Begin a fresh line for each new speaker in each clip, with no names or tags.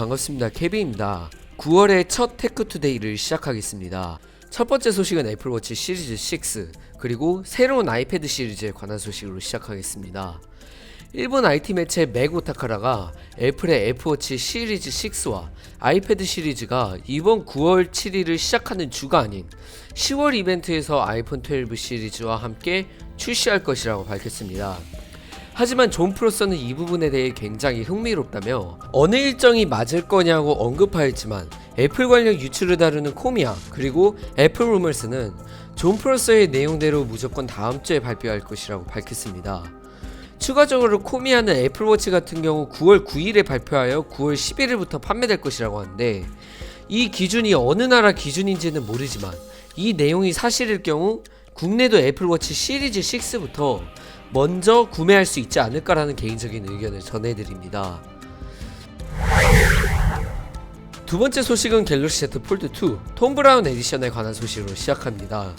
반갑습니다. 케빈입니다. 9월의 첫 테크투데이를 시작하겠습니다. 첫 번째 소식은 애플워치 시리즈 6 그리고 새로운 아이패드 시리즈에 관한 소식으로 시작하겠습니다. 일본 IT 매체 메고타카라가 애플의 애플워치 시리즈 6와 아이패드 시리즈가 이번 9월 7일을 시작하는 주가 아닌 10월 이벤트에서 아이폰 12 시리즈와 함께 출시할 것이라고 밝혔습니다. 하지만 존 프로서는 이 부분에 대해 굉장히 흥미롭다며 어느 일정이 맞을 거냐고 언급하였지만 애플 관련 유출을 다루는 코미아 그리고 애플 루머스는 존 프로서의 내용대로 무조건 다음 주에 발표할 것이라고 밝혔습니다. 추가적으로 코미아는 애플워치 같은 경우 9월 9일에 발표하여 9월 11일부터 판매될 것이라고 하는데 이 기준이 어느 나라 기준인지는 모르지만 이 내용이 사실일 경우 국내도 애플워치 시리즈 6부터 먼저 구매할 수 있지 않을까라는 개인적인 의견을 전해드립니다. 두 번째 소식은 갤럭시 Z 폴드 2 톰 브라운 에디션에 관한 소식으로 시작합니다.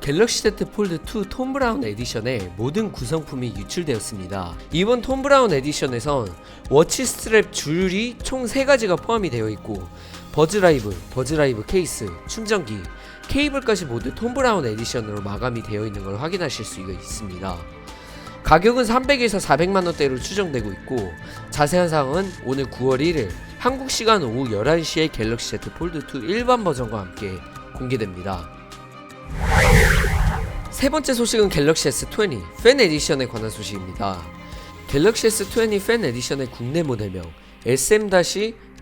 갤럭시 Z 폴드 2 톰 브라운 에디션의 모든 구성품이 유출되었습니다. 이번 톰 브라운 에디션에선 워치 스트랩 줄이 총 3가지가 포함이 되어 있고 버즈라이브, 버즈라이브 케이스, 충전기, 케이블까지 모두 톰 브라운 에디션으로 마감이 되어 있는 걸 확인하실 수가 있습니다. 가격은 300에서 400만 원대로 추정되고 있고 자세한 사항은 오늘 9월 1일 한국 시간 오후 11시에 갤럭시 Z 폴드 2 일반 버전과 함께 공개됩니다. 세 번째 소식은 갤럭시 S20 팬 에디션에 관한 소식입니다. 갤럭시 S20 팬 에디션의 국내 모델명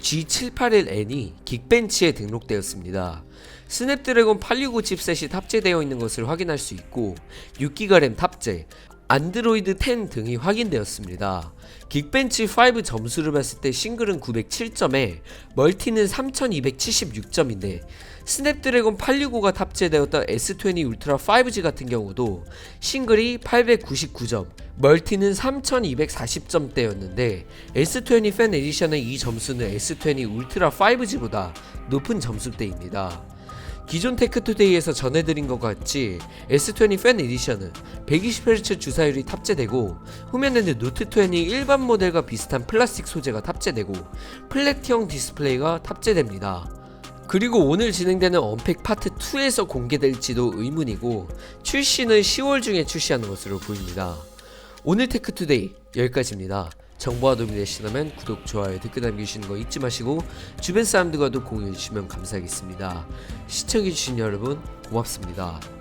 SM-G781N이 긱벤치에 등록되었습니다. 스냅드래곤 865 칩셋이 탑재되어 있는 것을 확인할 수 있고 6기가 램 탑재, 안드로이드 10 등이 확인되었습니다. 긱벤치 5 점수를 봤을 때 싱글은 907점에 멀티는 3276점인데 스냅드래곤 865가 탑재되었던 S20 울트라 5G 같은 경우도 싱글이 899점, 멀티는 3240점대였는데 S20 팬 에디션의 이 점수는 S20 울트라 5G보다 높은 점수대입니다. 기존 테크투데이에서 전해드린 것 같이 S20 팬 에디션은 120Hz 주사율이 탑재되고 후면에는 노트20 일반 모델과 비슷한 플라스틱 소재가 탑재되고 플랫형 디스플레이가 탑재됩니다. 그리고 오늘 진행되는 언팩 파트 2에서 공개될지도 의문이고 출시는 10월 중에 출시하는 것으로 보입니다. 오늘 테크투데이 여기까지입니다. 정보가 도움이 되시다면 구독, 좋아요, 댓글 남겨주시는 거 잊지 마시고 주변 사람들과도 공유해 주시면 감사하겠습니다. 시청해 주신 여러분 고맙습니다.